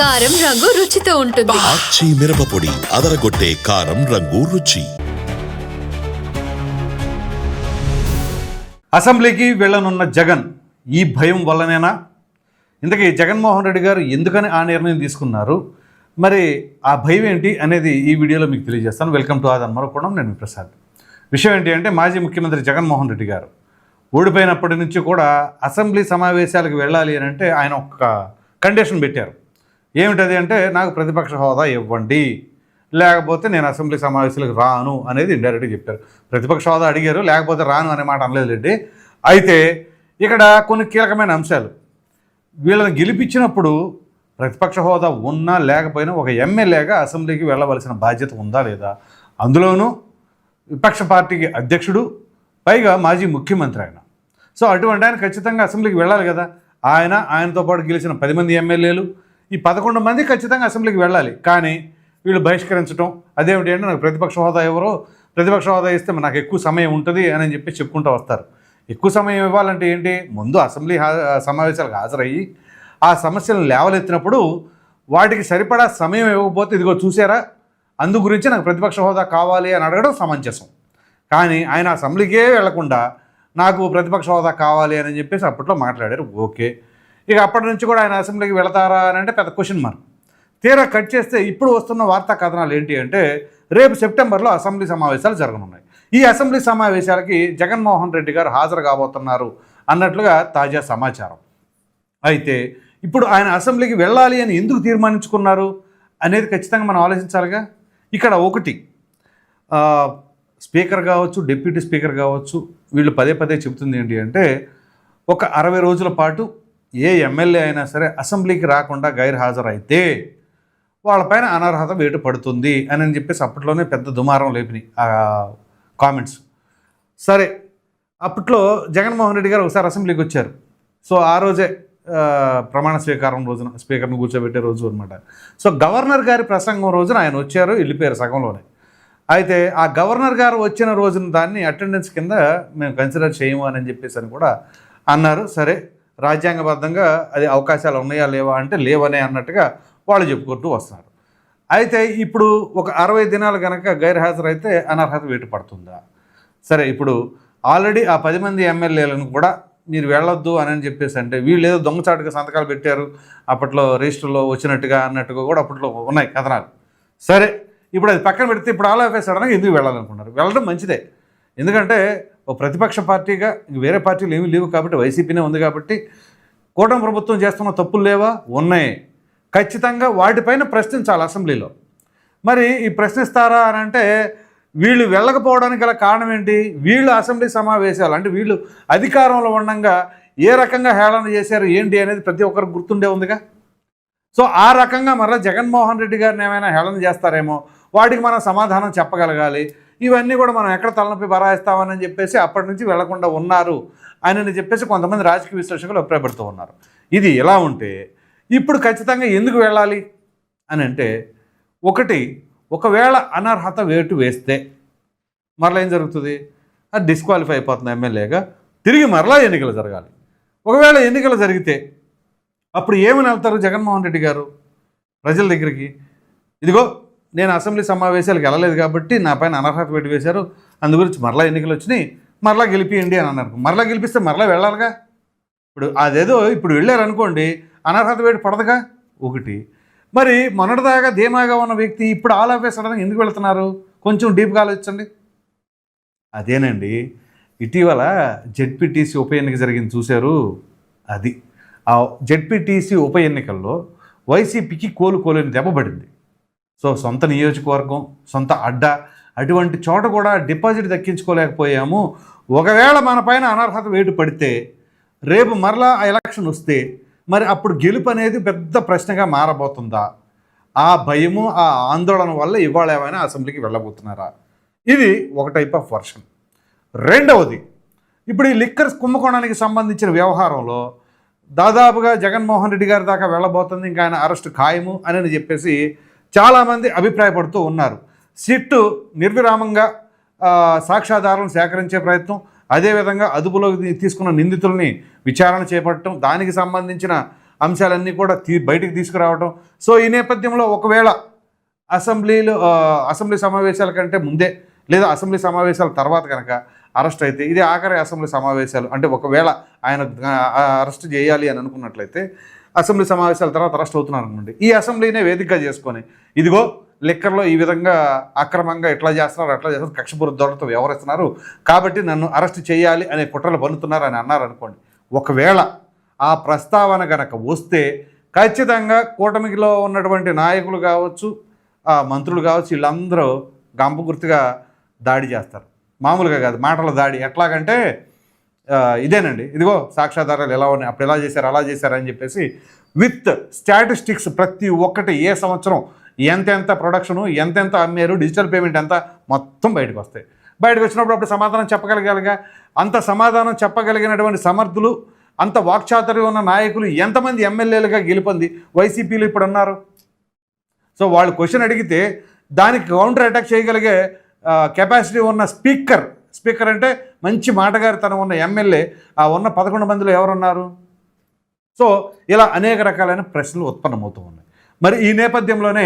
కారం రంగు రుచితో ఉంటుంది. ఆచి మిరపపొడి అదరగొట్టే కారం రంగు రుచి. అసెంబ్లీకి వెళ్ళనున్న జగన్ ఈ భయం వల్లనేనా? ఇంతకీ జగన్మోహన్ రెడ్డి గారు ఎందుకని ఆ నిర్ణయం తీసుకున్నారు? మరి ఆ భయం ఏంటి అనేది ఈ వీడియోలో మీకు తెలియజేస్తాను. వెల్కమ్ టు ఆదన్ మరొకడం నేను ప్రసాద్. విషయం ఏంటి అంటే మాజీ ముఖ్యమంత్రి జగన్మోహన్ రెడ్డి గారు ఓడిపోయినప్పటి నుంచి కూడా అసెంబ్లీ సమావేశాలకు వెళ్ళాలి అని అంటే ఆయన ఒక కండిషన్ పెట్టారు. ఏమిటది అంటే నాకు ప్రతిపక్ష హోదా ఇవ్వండి లేకపోతే నేను అసెంబ్లీ సమావేశాలకు రాను అనేది ఇండైరెక్ట్గా చెప్పారు ప్రతిపక్ష హోదా అడిగారు లేకపోతే రాను అనే మాట అనలేదులేండి అయితే ఇక్కడ కొన్ని కీలకమైన అంశాలు. వీళ్ళని గెలిపించినప్పుడు ప్రతిపక్ష హోదా ఉన్నా లేకపోయినా ఒక ఎమ్మెల్యేగా అసెంబ్లీకి వెళ్ళవలసిన బాధ్యత ఉందా లేదా? అందులోనూ విపక్ష పార్టీకి అధ్యక్షుడు పైగా మాజీ ముఖ్యమంత్రి ఆయన. సో అటువంటి ఆయన ఖచ్చితంగా అసెంబ్లీకి వెళ్ళాలి కదా. ఆయన ఆయనతో పాటు గెలిచిన పది మంది ఎమ్మెల్యేలు ఈ పదకొండు మంది ఖచ్చితంగా అసెంబ్లీకి వెళ్ళాలి. కానీ వీళ్ళు బహిష్కరించడం అదేమిటి అంటే నాకు ప్రతిపక్ష హోదా ఎవరో ప్రతిపక్ష హోదా ఇస్తే నాకు ఎక్కువ సమయం ఉంటుంది అని చెప్పి చెప్పుకుంటూ వస్తారు. ఎక్కువ సమయం ఇవ్వాలంటే ఏంటి? ముందు అసెంబ్లీ హా- సమావేశాలకు హాజరయ్యి ఆ సమస్యలను లేవలెత్తినప్పుడు వాటికి సరిపడా సమయం ఇవ్వకపోతే ఇదిగో చూసారా? అందు గురించి నాకు ప్రతిపక్ష హోదా కావాలి అని అడగడం సమంజసం. కానీ ఆయన అసెంబ్లీకే వెళ్ళకుండా నాకు ప్రతిపక్ష హోదా కావాలి అని చెప్పేసి అప్పట్లో మాట్లాడారు. ఓకే. ఇక అప్పటి నుంచి కూడా ఆయన అసెంబ్లీకి వెళతారా అని అంటే పెద్ద క్వశ్చన్ మార్క్ తీరా కట్ చేస్తే ఇప్పుడు వస్తున్న వార్తా కథనాలు ఏంటి అంటే రేపు సెప్టెంబర్లో అసెంబ్లీ సమావేశాలు జరగనున్నాయి. ఈ అసెంబ్లీ సమావేశాలకి జగన్మోహన్ రెడ్డి గారు హాజరు కాబోతున్నారు అన్నట్లుగా తాజా సమాచారం. అయితే ఇప్పుడు ఆయన అసెంబ్లీకి వెళ్ళాలి అని ఎందుకు తీర్మానించుకున్నారు అనేది ఖచ్చితంగా మనం ఆలోచించాలిగా? ఇక్కడ ఒకటి స్పీకర్ కావచ్చు డిప్యూటీ స్పీకర్ కావచ్చు వీళ్ళు పదే పదే చెబుతుంది ఏంటి అంటే ఒక అరవై రోజుల పాటు ఏ ఎమ్మెల్యే అయినా సరే అసెంబ్లీకి రాకుండా గైర్ హాజరైతే వాళ్ళపైన అనర్హత వేటు పడుతుంది అని అని చెప్పేసి అప్పట్లోనే పెద్ద దుమారం లేపినాయి ఆ కామెంట్స్. సరే అప్పట్లో జగన్మోహన్ రెడ్డి గారు ఒకసారి అసెంబ్లీకి వచ్చారు. సో ఆ రోజే ప్రమాణ స్వీకారం రోజున స్పీకర్ను కూర్చోబెట్టే రోజు అనమాట సో గవర్నర్ గారి ప్రసంగం రోజున ఆయన వచ్చారు వెళ్ళిపోయారు సగంలోనే. అయితే ఆ గవర్నర్ గారు వచ్చిన రోజున దాన్ని అటెండెన్స్ కింద మేము కన్సిడర్ చేయము అని చెప్పేసి అని కూడా అన్నారు. సరే రాజ్యాంగబద్ధంగా అది అవకాశాలు ఉన్నాయా లేవా అంటే లేవనే అన్నట్టుగా వాళ్ళు చెప్పుకుంటూ వస్తున్నారు అయితే ఇప్పుడు ఒక అరవై దినాలు కనుక గైర్హాజరైతే అనర్హత వేటు పడుతుందా? సరే ఇప్పుడు ఆల్రెడీ ఆ పది మంది ఎమ్మెల్యేలను కూడా మీరు వెళ్ళొద్దు అని అని చెప్పేసి అంటే వీళ్ళు ఏదో దొంగచాటుగా సంతకాలు పెట్టారు అప్పట్లో రిజిస్టర్లో వచ్చినట్టుగా అన్నట్టుగా కూడా అప్పట్లో ఉన్నాయి కథనాలు. సరే ఇప్పుడు అది పక్కన పెడితే ఇప్పుడు ఆల్ ఆఫ్ సడన్గా ఎందుకు వెళ్ళాలనుకున్నారు? వెళ్ళడం మంచిదే. ఎందుకంటే ఓ ప్రతిపక్ష పార్టీగా వేరే పార్టీలు ఏమీ లేవు కాబట్టి వైసీపీనే ఉంది కాబట్టి కూటమి ప్రభుత్వం చేస్తున్న తప్పులు లేవా? ఉన్నాయి. ఖచ్చితంగా వాటిపైన ప్రశ్నించాలి అసెంబ్లీలో. మరి ఈ ప్రశ్నిస్తారా అని అంటే వీళ్ళు వెళ్ళకపోవడానికి గల కారణం ఏంటి? వీళ్ళు అసెంబ్లీ సమావేశాలు అంటే వీళ్ళు అధికారంలో ఉండగా ఏ రకంగా హేళన చేశారు ఏంటి అనేది ప్రతి ఒక్కరికి గుర్తుండే ఉందిగా? సో ఆ రకంగా మరలా జగన్మోహన్ రెడ్డి గారిని ఏమైనా హేళన చేస్తారేమో? వాటికి మనం సమాధానం చెప్పగలగాలి. ఇవన్నీ కూడా మనం ఎక్కడ తలనొప్పి బరాయిస్తామని చెప్పేసి అప్పటి నుంచి వెళ్ళకుండా ఉన్నారు అని చెప్పేసి కొంతమంది రాజకీయ విశ్లేషకులు అభిప్రాయపడుతూ ఉన్నారు. ఇది ఎలా ఉంటే ఇప్పుడు ఖచ్చితంగా ఎందుకు వెళ్ళాలి అని అంటే ఒకటి ఒకవేళ అనర్హత వేటు వేస్తే మరలా ఏం జరుగుతుంది? అది డిస్క్వాలిఫై అయిపోతుంది ఎమ్మెల్యేగా. తిరిగి మరలా ఎన్నికలు జరగాలి. ఒకవేళ ఎన్నికలు జరిగితే అప్పుడు ఏమని వెళ్తారు జగన్మోహన్ రెడ్డి గారు? ప్రజల దగ్గరికి. ఇదిగో నేను అసెంబ్లీ సమావేశాలకు వెళ్ళలేదు కాబట్టి నా పైన అనర్హత పెట్టి వేశారు. అందు గురించి మరలా ఎన్నికలు వచ్చినాయి. మరలా గెలిపియండి అని అన్నారు. మరలా గెలిపిస్తే మరలా వెళ్ళాలిగా? ఇప్పుడు అదేదో ఇప్పుడు వెళ్ళారనుకోండి అనర్హత వేడి పడదుగా? ఒకటి. మరి మొన్నటిదాకా ధీమాగా ఉన్న వ్యక్తి ఇప్పుడు ఆల్ ఆఫ్ సడన్గా ఎందుకు వెళ్తున్నారు? కొంచెం డీప్గా ఆలోచించండి. అదేనండి. ఇటీవల జెడ్పీటీసీ ఉప ఎన్నిక జరిగింది చూశారు. అది. ఆ జెడ్పీటీసీ ఉప ఎన్నికల్లో వైసీపీకి కోలుకోలేని దెబ్బ పడింది. సో సొంత నియోజకవర్గం సొంత అడ్డ అటువంటి చోట కూడా డిపాజిట్ దక్కించుకోలేకపోయాము. ఒకవేళ మన పైన అనర్హత వేటు పడితే రేపు మరలా ఆ ఎలక్షన్ వస్తే మరి అప్పుడు గెలుపు అనేది పెద్ద ప్రశ్నగా మారబోతుందా? ఆ భయము ఆ ఆందోళన వల్ల ఇవాళ ఏమైనా అసెంబ్లీకి వెళ్ళబోతున్నారా? ఇది ఒక టైప్ ఆఫ్ వర్షన్ రెండవది ఇప్పుడు ఈ లిక్కర్స్ కుంభకోణానికి సంబంధించిన వ్యవహారంలో దాదాపుగా జగన్మోహన్ రెడ్డి గారి దాకా వెళ్ళబోతుంది ఇంకా ఆయన అరెస్ట్ ఖాయము అని చెప్పేసి చాలామంది అభిప్రాయపడుతూ ఉన్నారు. సిట్టు నిర్విరామంగా సాక్ష్యాధారాలను సేకరించే ప్రయత్నం అదేవిధంగా అదుపులోకి తీసుకున్న నిందితుల్ని విచారణ చేపట్టడం దానికి సంబంధించిన అంశాలన్నీ కూడా తీ బయటికి తీసుకురావడం సో ఈ నేపథ్యంలో ఒకవేళ అసెంబ్లీలో అసెంబ్లీ సమావేశాల కంటే ముందే లేదా అసెంబ్లీ సమావేశాల తర్వాత కనుక అరెస్ట్ అయితే ఇది ఆఖరి అసెంబ్లీ సమావేశాలు. అంటే ఒకవేళ ఆయన అరెస్ట్ చేయాలి అని అనుకున్నట్లయితే అసెంబ్లీ సమావేశాల తర్వాత అరెస్ట్ అవుతున్నారు అనుకోండి ఈ అసెంబ్లీనే వేదికగా చేసుకొని ఇదిగో లిక్కర్లో ఈ విధంగా అక్రమంగా ఎట్లా చేస్తున్నారు అట్లా చేస్తున్నారు కక్షపూర్ ధోరణితో వ్యవహరిస్తున్నారు కాబట్టి నన్ను అరెస్ట్ చేయాలి అనే కుట్రలు పన్నుతున్నారు అని అన్నారు అనుకోండి. ఒకవేళ ఆ ప్రస్తావన గనక వస్తే ఖచ్చితంగా కూటమిలో ఉన్నటువంటి నాయకులు కావచ్చు ఆ మంత్రులు కావచ్చు వీళ్ళందరూ గంప గుర్తుగా దాడి చేస్తారు. మామూలుగా కాదు మాటల దాడి ఎట్లాగంటే ఇదేనండి. ఇదిగో సాక్ష్యాధారాలు ఎలా ఉన్నాయి అప్పుడు ఎలా చేశారు అలా చేశారు అని చెప్పేసి విత్ స్టాటిస్టిక్స్ ప్రతి ఒక్కటి ఏ సంవత్సరం ఎంతెంత ప్రొడక్షను ఎంతెంత అమ్మారు డిజిటల్ పేమెంట్ ఎంత మొత్తం బయటకు వస్తాయి. బయటకు వచ్చినప్పుడు అప్పుడు సమాధానం చెప్పగలగాలిగా? అంత సమాధానం చెప్పగలిగినటువంటి సమర్థులు అంత వాక్చాతుర్యం ఉన్న నాయకులు ఎంతమంది ఎమ్మెల్యేలుగా గెలుపొంది వైసీపీలు ఇప్పుడు ఉన్నారు? సో వాళ్ళు క్వశ్చన్ అడిగితే దానికి కౌంటర్ అటాక్ చేయగలిగే కెపాసిటీ ఉన్న స్పీకర్ స్పీకర్ అంటే మంచి మాటగారితనం ఉన్న ఎమ్మెల్యే ఆ ఉన్న పదకొండు మందిలో ఎవరున్నారు? సో ఇలా అనేక రకాలైన ప్రశ్నలు ఉత్పన్నమవుతూ ఉన్నాయి. మరి ఈ నేపథ్యంలోనే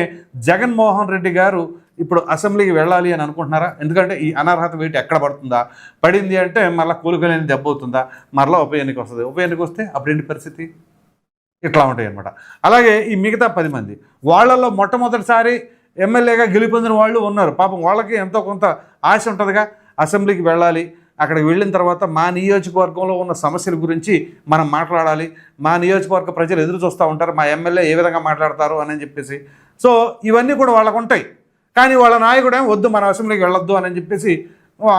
జగన్మోహన్ రెడ్డి గారు ఇప్పుడు అసెంబ్లీకి వెళ్ళాలి అని అనుకుంటున్నారా? ఎందుకంటే ఈ అనర్హత వేటు ఎక్కడ పడుతుందా? పడింది అంటే మళ్ళీ కూలుకోలేని దెబ్బ అవుతుందా? మరలా ఉప ఎన్నిక వస్తుంది. ఉప ఎన్నిక వస్తే అప్పుడేంటి పరిస్థితి? ఇట్లా ఉంటాయి అనమాట అలాగే ఈ మిగతా పది మంది వాళ్ళల్లో మొట్టమొదటిసారి ఎమ్మెల్యేగా గెలుపొందిన వాళ్ళు ఉన్నారు. పాపం వాళ్ళకి ఎంతో కొంత ఆశ ఉంటుందిగా. అసెంబ్లీకి వెళ్ళాలి అక్కడికి వెళ్ళిన తర్వాత మా నియోజకవర్గంలో ఉన్న సమస్యల గురించి మనం మాట్లాడాలి. మా నియోజకవర్గ ప్రజలు ఎదురు చూస్తూ ఉంటారు మా ఎమ్మెల్యే ఏ విధంగా మాట్లాడతారు అని చెప్పేసి. సో ఇవన్నీ కూడా వాళ్ళకు ఉంటాయి. కానీ వాళ్ళ నాయకుడు ఏమో వద్దు మన అసెంబ్లీకి వెళ్ళొద్దు అని చెప్పేసి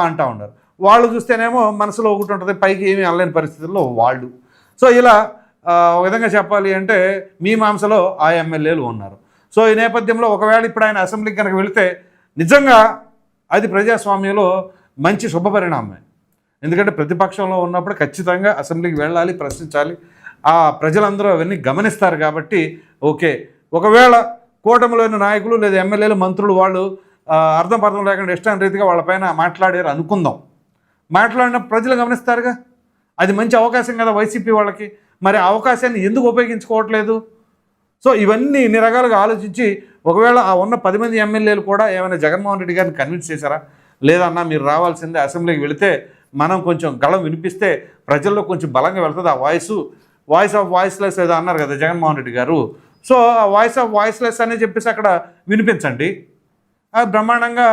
అంటూ ఉన్నారు. వాళ్ళు చూస్తేనేమో మనసులో ఒకటి ఉంటుంది పైకి ఏమీ అనలేని పరిస్థితుల్లో వాళ్ళు. సో ఇలా ఒక విధంగా చెప్పాలి అంటే మీ మాంసలో ఆ ఎమ్మెల్యేలు ఉన్నారు. సో ఈ నేపథ్యంలో ఒకవేళ ఇప్పుడు ఆయన అసెంబ్లీకి కనుక వెళితే నిజంగా అది ప్రజాస్వామ్యంలో మంచి శుభపరిణామమే ఎందుకంటే ప్రతిపక్షంలో ఉన్నప్పుడు ఖచ్చితంగా అసెంబ్లీకి వెళ్ళాలి ప్రశ్నించాలి. ఆ ప్రజలందరూ అవన్నీ గమనిస్తారు కాబట్టి ఓకే. ఒకవేళ కూటమిలోని నాయకులు లేదా ఎమ్మెల్యేలు మంత్రులు వాళ్ళు అర్థం పర్థం లేకుండా ఇష్టం రీతిగా వాళ్ళపైన మాట్లాడారు అనుకుందాం. మాట్లాడిన ప్రజలు గమనిస్తారుగా? అది మంచి అవకాశం కదా వైసీపీ వాళ్ళకి. మరి ఆ అవకాశాన్ని ఎందుకు ఉపయోగించుకోవట్లేదు? సో ఇవన్నీ ఇన్ని రకాలుగా ఆలోచించి ఒకవేళ ఆ ఉన్న పది మంది ఎమ్మెల్యేలు కూడా ఏమైనా జగన్మోహన్ రెడ్డి గారిని కన్విన్స్ చేశారా? లేదన్నా మీరు రావాల్సిందే అసెంబ్లీకి వెళితే మనం కొంచెం గళం వినిపిస్తే ప్రజల్లో కొంచెం బలంగా వెళ్తుంది ఆ వాయిస్. వాయిస్ ఆఫ్ వాయిస్లెస్ ఏదో అన్నారు కదా జగన్మోహన్ రెడ్డి గారు. సో ఆ వాయిస్ ఆఫ్ వాయిస్లెస్ అని చెప్పేసి అక్కడ వినిపించండి. బ్రహ్మాండంగా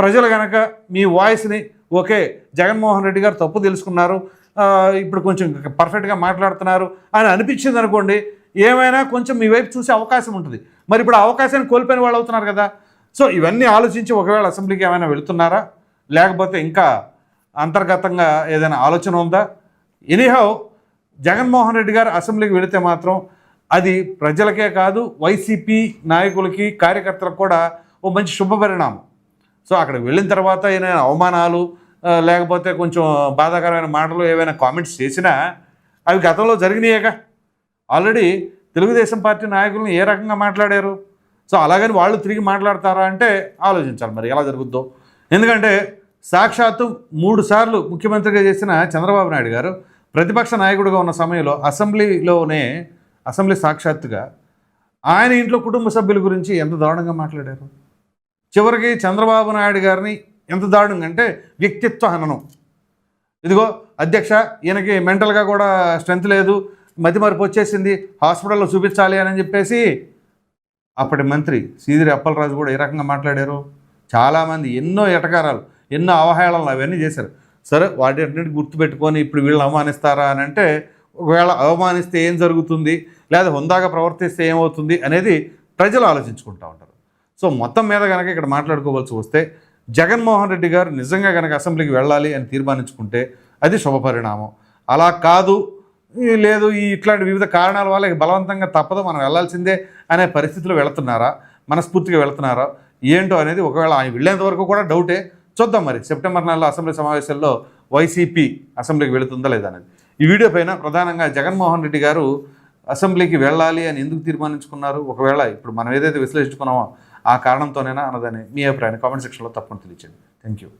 ప్రజలు కనుక మీ వాయిస్ని ఓకే జగన్మోహన్ రెడ్డి గారు తప్పు తెలుసుకున్నారు. ఇప్పుడు కొంచెం పర్ఫెక్ట్గా మాట్లాడుతున్నారు అని అనిపించింది అనుకోండి ఏమైనా కొంచెం మీ వైపు చూసే అవకాశం ఉంటుంది. మరి ఇప్పుడు అవకాశాన్ని కోల్పోయిన వాళ్ళు అవుతున్నారు కదా. సో ఇవన్నీ ఆలోచించి ఒకవేళ అసెంబ్లీకి ఏమైనా వెళుతున్నారా? లేకపోతే ఇంకా అంతర్గతంగా ఏదైనా ఆలోచన ఉందా? ఎనీహౌ జగన్మోహన్ రెడ్డి గారు అసెంబ్లీకి వెళితే మాత్రం అది ప్రజలకే కాదు వైసీపీ నాయకులకి కార్యకర్తలకు కూడా ఓ మంచి శుభపరిణామం సో అక్కడికి వెళ్ళిన తర్వాత ఏమైనా అవమానాలు లేకపోతే కొంచెం బాధాకరమైన మాటలు ఏవైనా కామెంట్స్ చేసినా అవి గతంలో జరిగినాయేగా. ఆల్రెడీ తెలుగుదేశం పార్టీ నాయకులను ఏ రకంగా మాట్లాడారు? సో అలాగని వాళ్ళు తిరిగి మాట్లాడతారా అంటే ఆలోచించాలి మరి ఎలా జరుగుద్దో. ఎందుకంటే సాక్షాత్తు మూడు సార్లు ముఖ్యమంత్రిగా చేసిన చంద్రబాబు నాయుడు గారు ప్రతిపక్ష నాయకుడిగా ఉన్న సమయంలో అసెంబ్లీలోనే అసెంబ్లీ సాక్షాత్తుగా ఆయన ఇంట్లో కుటుంబ సభ్యుల గురించి ఎంత దారుణంగా మాట్లాడారు. చివరికి చంద్రబాబు నాయుడు గారిని ఎంత దారుణంగా అంటే వ్యక్తిత్వ హననం. ఇదిగో అధ్యక్ష ఈయనకి మెంటల్గా కూడా స్ట్రెంత్ లేదు మతిమరుపు వచ్చేసింది హాస్పిటల్లో చూపించాలి అని చెప్పేసి అప్పటి మంత్రి సీదిరి అప్పలరాజు కూడా ఏ రకంగా మాట్లాడారు? చాలామంది ఎన్నో ఎటకారాలు ఎన్నో అవహేళనలు అవన్నీ చేశారు. సరే వాటి అన్నింటి గుర్తుపెట్టుకొని ఇప్పుడు వీళ్ళని అవమానిస్తారా అని అంటే ఒకవేళ అవమానిస్తే ఏం జరుగుతుంది? లేదా హుందాగా ప్రవర్తిస్తే ఏమవుతుంది అనేది ప్రజలు ఆలోచించుకుంటూ ఉంటారు. సో మొత్తం మీద కనుక ఇక్కడ మాట్లాడుకోవాల్సి వస్తే జగన్మోహన్ రెడ్డి గారు నిజంగా కనుక అసెంబ్లీకి వెళ్ళాలి అని తీర్మానించుకుంటే అది శుభపరిణామం. అలా కాదు లేదు ఈ ఇట్లాంటి వివిధ కారణాల వల్ల బలవంతంగా తప్పదు. మనం వెళ్ళాల్సిందే అనే పరిస్థితిలో వెళుతున్నారా? మనస్ఫూర్తిగా వెళుతున్నారా? ఏంటో అనేది ఒకవేళ ఆయన వెళ్ళేంత వరకు కూడా డౌటే. చూద్దాం మరి సెప్టెంబర్ నెలలో అసెంబ్లీ సమావేశాల్లో వైసీపీ అసెంబ్లీకి వెళుతుందా లేదా అనేది. ఈ వీడియో పైన ప్రధానంగా జగన్మోహన్ రెడ్డి గారు అసెంబ్లీకి వెళ్ళాలి అని ఎందుకు తీర్మానించుకున్నారు? ఒకవేళ ఇప్పుడు మనం ఏదైతే విశ్లేషించుకున్నామో ఆ కారణంతోనేనా అన్నదని మీ అభిప్రాయాన్ని కామెంట్ సెక్షన్లో తప్పకుండా తెలియచేయండి. Thank you